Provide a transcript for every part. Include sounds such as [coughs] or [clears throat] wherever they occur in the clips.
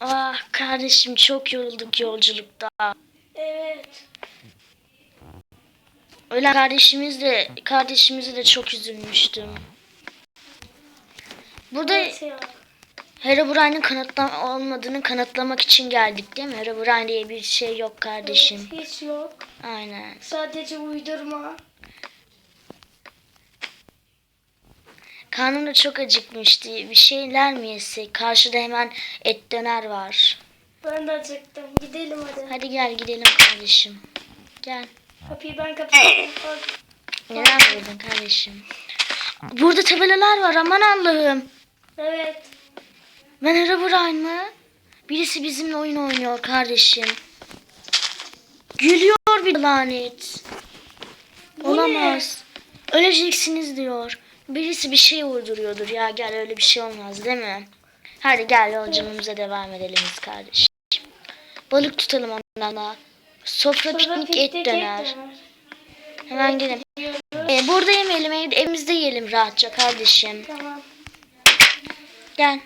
Ah kardeşim çok yorulduk yolculukta. Evet. Ölen kardeşimiz de kardeşimizi de çok üzülmüştüm. Burada Evet. Herobrine'in kanıtla olmadığını kanıtlamak için geldik değil mi? Herobrine diye bir şey yok kardeşim. Evet, hiç yok. Aynen. Sadece uydurma. Karnım da çok acıkmıştı. Bir şeyler mi yesek? Karşıda hemen et döner var. Ben de acıktım. Gidelim hadi. Hadi gel gidelim kardeşim. Gel. Kapıyı ben kapatıyorum. Neler buldun kardeşim? Burada tabelalar var aman Allah'ım. Evet. Ben Herobrine mı? Birisi bizimle oyun oynuyor kardeşim. Gülüyor bir lanet. Bu Olamaz. Öleceksiniz diyor. Birisi bir şey uyduruyordur ya gel öyle bir şey olmaz değil mi? Hadi gel yolculuğumuza devam edelim biz kardeşim. Balık tutalım ondan da. Sofra Sonra piknik piknik et döner. Hemen gidelim. Ee, burada yemeyelim ev- evimizde yiyelim rahatça kardeşim. Tamam. Gel.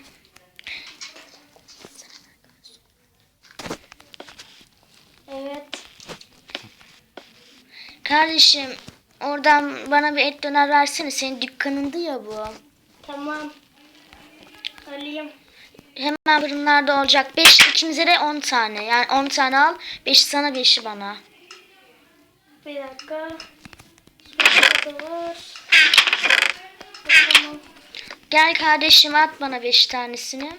Evet. Kardeşim oradan bana bir et döner versene. Senin dükkanındı ya bu. Tamam. Alayım. Hemen fırınlarda olacak. 5 ikimize de 10 tane. Yani 10 tane al. 5 sana 5'i bana. Bir dakika. Şurada var. Tamam. Gel kardeşim at bana 5 tanesini.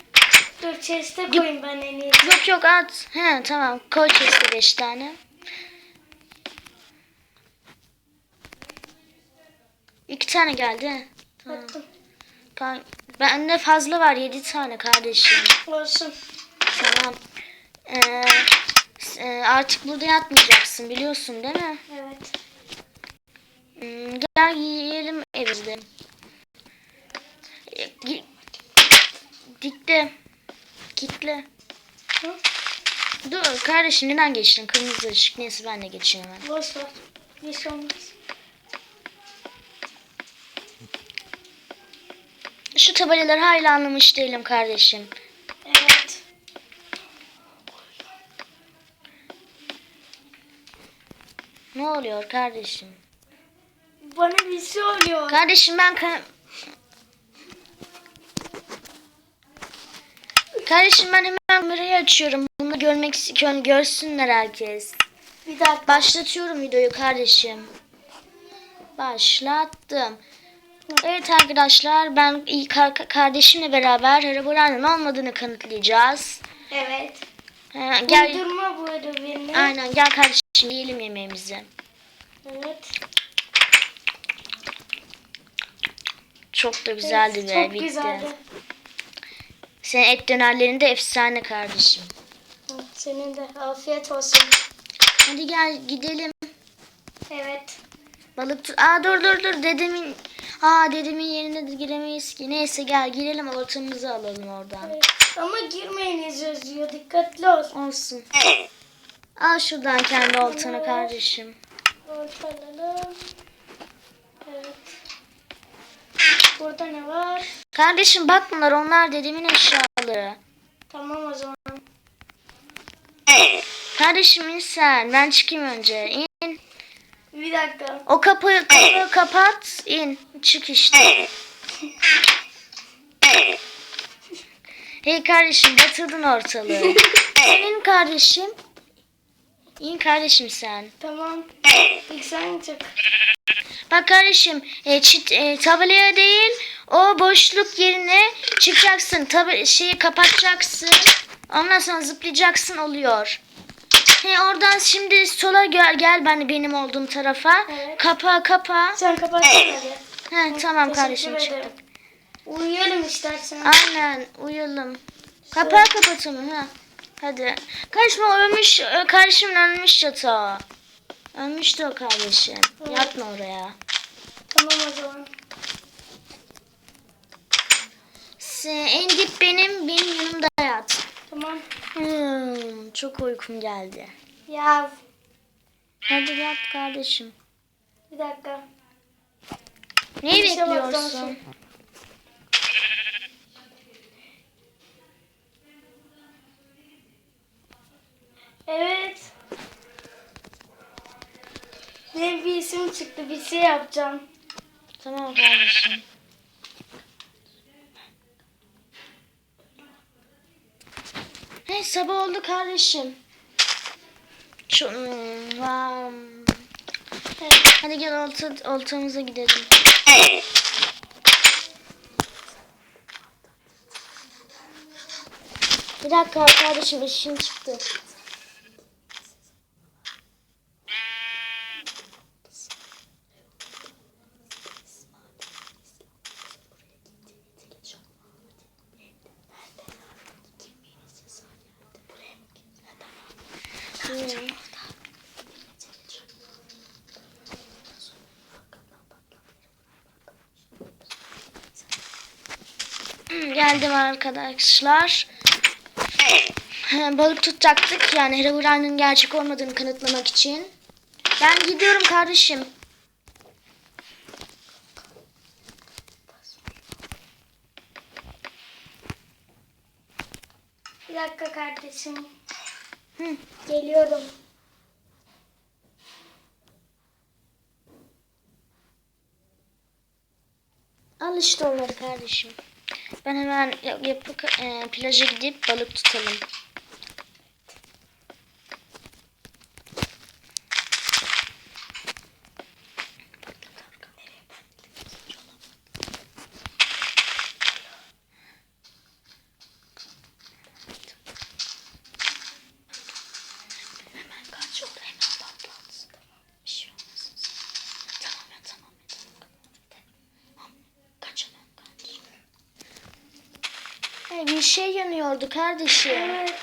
Dur chest'e koyayım ben en iyisi. Yok yok at. He tamam. Koy chest'e 5 tane. İki tane geldi. Tamam. Attım. Ka- Bende fazla var 7 tane kardeşim. Olsun. Tamam. Ee, e, artık burada yatmayacaksın biliyorsun değil mi? Evet. Hmm, gel yiyelim evimizde. E, Dikte. Kitle. Hı? Dur kardeşim neden geçtin? Kırmızı ışık. Neyse ben de geçeyim hemen. Boş ver. Bir şey olmaz. Şu tabelaları hala anlamış değilim kardeşim. Evet. Ne oluyor kardeşim? Bana bir şey oluyor. Kardeşim ben ka- Kardeşim ben hemen kamerayı açıyorum. Bunu görmek istiyorum. Görsünler herkes. Bir dakika. Başlatıyorum videoyu kardeşim. Başlattım. Evet arkadaşlar ben kardeşimle beraber Herobrine'in olmadığını kanıtlayacağız. Evet. Ha, gel. Uydurma bu birini. Aynen gel kardeşim yiyelim yemeğimizi. Evet. Çok da güzeldi Evet, be Çok bitti. güzeldi. Senin et dönerlerin de efsane kardeşim. Senin de afiyet olsun. Hadi gel gidelim. Evet. Balık tut. Aa dur dur dur dedemin. Aa dedemin yerine de giremeyiz ki. Neyse gel girelim oltamızı alalım oradan. evet. Ama girmeyiniz yazıyor. Dikkatli ol. Olsun. Al şuradan kendi oltanı kardeşim. Ortalalım. Evet. Burada ne var? Kardeşim bak bunlar onlar dedemin eşyaları. Tamam o zaman. Kardeşim in sen. Ben çıkayım önce. İn. Bir dakika. O kapıyı, kapıyı [coughs] kapat. in. Çık işte. [coughs] Hey kardeşim batırdın ortalığı. [coughs] Senin kardeşim. İn kardeşim sen. Tamam. İlk sen çık. Bak kardeşim e, çit, e, tabelaya değil o boşluk yerine çıkacaksın. Tabi şeyi kapatacaksın. Ondan sonra zıplayacaksın oluyor. He, oradan şimdi sola gel, gel ben benim olduğum tarafa. Evet. Kapa kapa. Sen kapat hadi. He, tamam kardeşim ederim. çıktım. Uyuyalım istersen. Aynen uyuyalım. Kapağı kapat onu ha. Hadi. Kardeşim ölmüş. Kardeşimin ölmüş yatağı. Ölmüştü o kardeşim. Evet. Yatma oraya. Tamam o zaman. Se- En dip benim, benim yanımda yat. Tamam. Hmm, çok uykum geldi. Ya Hadi yat kardeşim. bir dakika. Neyi Bir şey bekliyorsun? Evet. Benim bir isim çıktı. Bir şey yapacağım. Tamam kardeşim. Sabah oldu kardeşim. Evet. Hadi gel olta, oltamıza gidelim. Bir dakika kardeşim işim çıktı. Hmm. Hmm, Geldim arkadaşlar. [clears throat] Balık tutacaktık yani Herobrine'ın gerçek olmadığını kanıtlamak için. Ben gidiyorum kardeşim. Bir dakika kardeşim. Hı. Geliyorum. Al işte onları kardeşim. Ben hemen yap- yapı e, plaja gidip balık tutalım. Hemen kaç oldu hemen patlat. Bir şey olmasın. Tamam ya tamam ya tamam. Kaç hemen kaç. Bir şey yanıyordu kardeşim. Evet.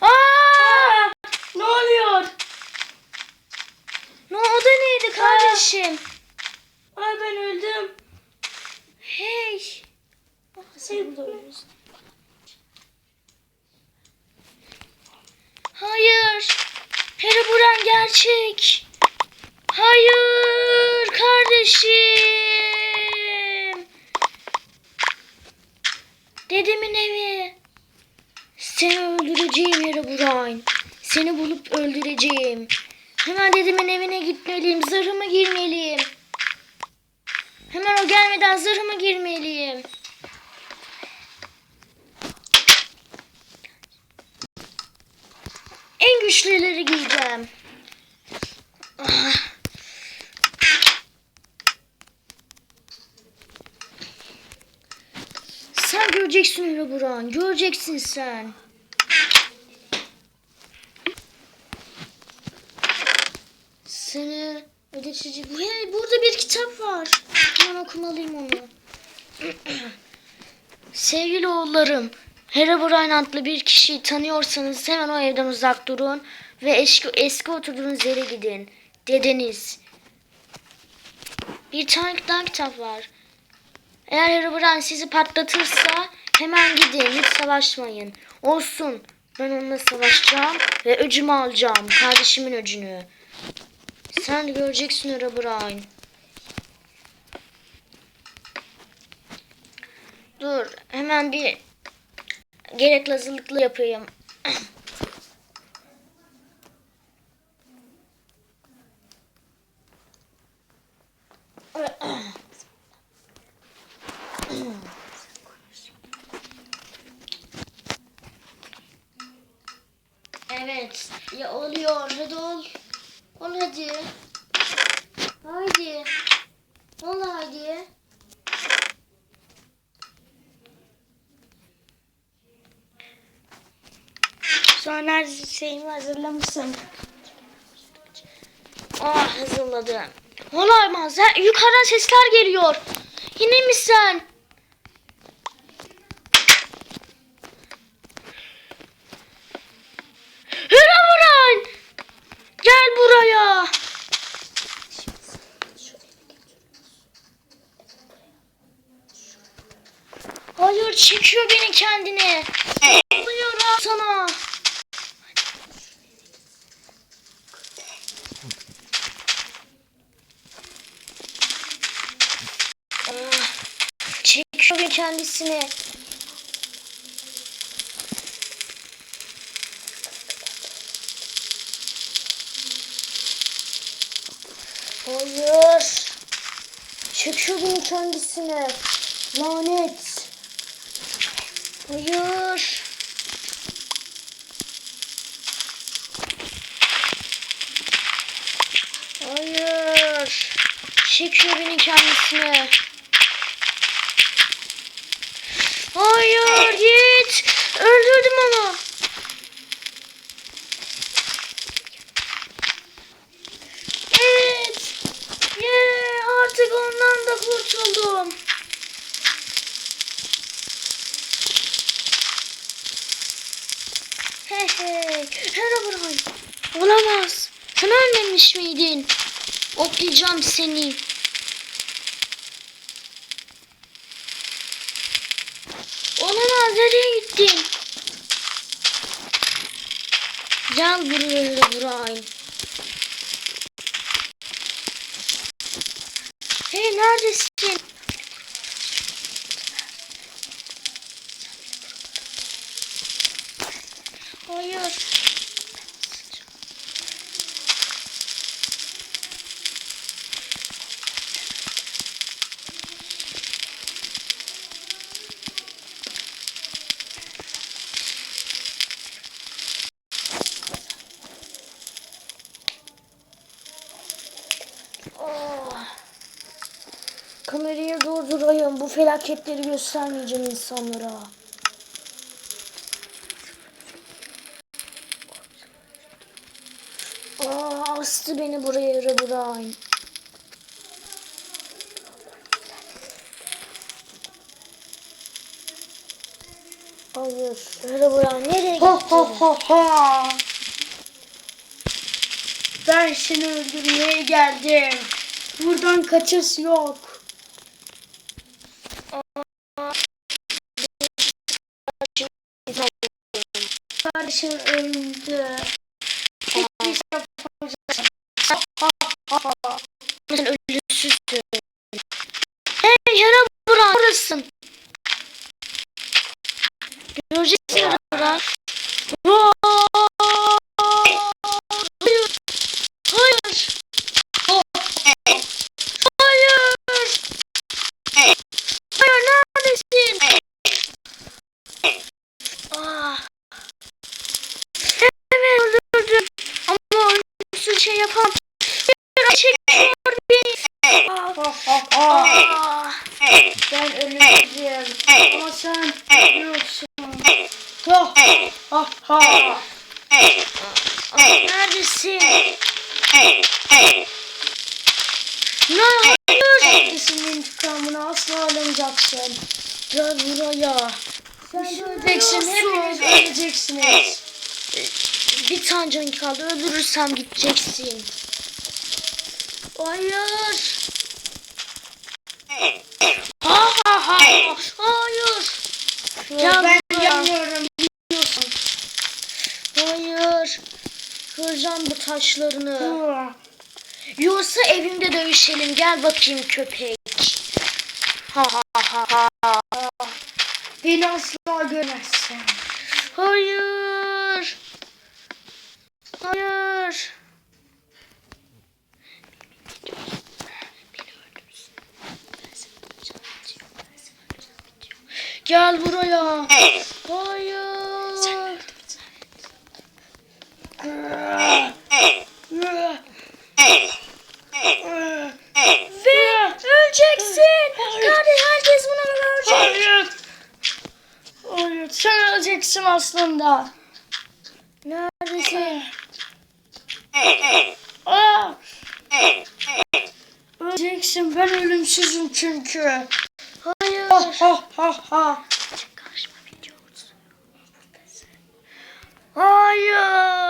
Aa! Aa, ne oluyor? Ne o da neydi kardeşim? Ay ben öldüm. Hey. Ah, sen de ölüyorsun. Hayır. Herobrine gerçek. Hayır kardeşim. Dedemin evi. Seni öldüreceğim Herobrine. Seni bulup öldüreceğim. Hemen dedemin evine gitmeliyim. Zırhımı girmeliyim. Hemen o gelmeden zırhımı girmeliyim. En güçlüleri giyeceğim. Ah. Göreceksin Herobrine. Göreceksin sen. Seni ödetici... Hey, burada bir kitap var. Hemen okumalıyım onu. [clears throat] Sevgili oğullarım, Herobrine adlı bir kişiyi tanıyorsanız hemen o evden uzak durun ve eski, eski oturduğunuz yere gidin. Dedeniz. Bir tane daha kitap var. Eğer Herobrine sizi patlatırsa hemen gidin, hiç savaşmayın. Olsun, ben onunla savaşacağım ve öcümü alacağım, kardeşimin öcünü. Sen de göreceksin Herobrine. Dur hemen bir gerekli hazırlıklı yapayım. [clears throat] Evet. Ya oluyor. Hadi ol. Ol hadi. Haydi. Ol hadi. Sonra şeyimi hazırlamışsın. Ah hazırladım. Olamaz. Yukarıdan sesler geliyor. Yine mi sen? çekiyor beni kendine. Alıyorum sana. Ah, çekiyor beni kendisini. Hayır. Çekiyor beni kendisine. Lanet. Hayır. Hayır. Çekiyor beni kendisine. Hayır git. Öldürdüm onu. Evet. Yeah, artık ondan da kurtuldum. Hey hey. Herobrine. Olamaz. Sen ölmemiş miydin? Oklayacağım seni. Olamaz. Nereye gittin? Gel buraya Herobrine. Hey neredesin? Hayır. Oh. Kamerayı durdurayım. Bu felaketleri göstermeyeceğim insanlara. Aa, astı beni buraya Herobrine. Hayır. Herobrine nereye gitti? ha ha ha. Ben seni öldürmeye geldim. Buradan kaçış yok. Kardeşim öldü. Şey. Sen ölüsüzsün. Hey Herobrine burasın. Göreceksin Herobrine. Hayır. Hayır. Hayır. Hayır neredesin? Ah. Evet öldürdüm. Ama ölümsüz şey yapamam. Ah. Ben ölümsüzüm. Ama sen ölüyorsun. Ha ha ha. Neredesin? Ne. Kesin intikamını asla alamayacaksın. Gel buraya. Sen Sen öleceksin. Hepiniz öleceksiniz. Bir tane canın kaldı. Öldürürsem gideceksin. Hayır. Ha ha ha. Hayır. Ya ben yanıyorum. Biliyorsun. Hayır. Kıracağım bu taşlarını. Yoksa evimde dövüşelim. Gel bakayım köpek. Ha ha ha ha. Beni asla görmezsin. Hayır. Hayır. Gel buraya. Hayır. Ve öleceksin. Kardeş herkes bunu görecek. Hayır. Hayır. Sen öleceksin aslında. Neredesin? Aa. Öleceksin. Ben ölümsüzüm çünkü. Hayır. Ha ha ha ha. Hayır.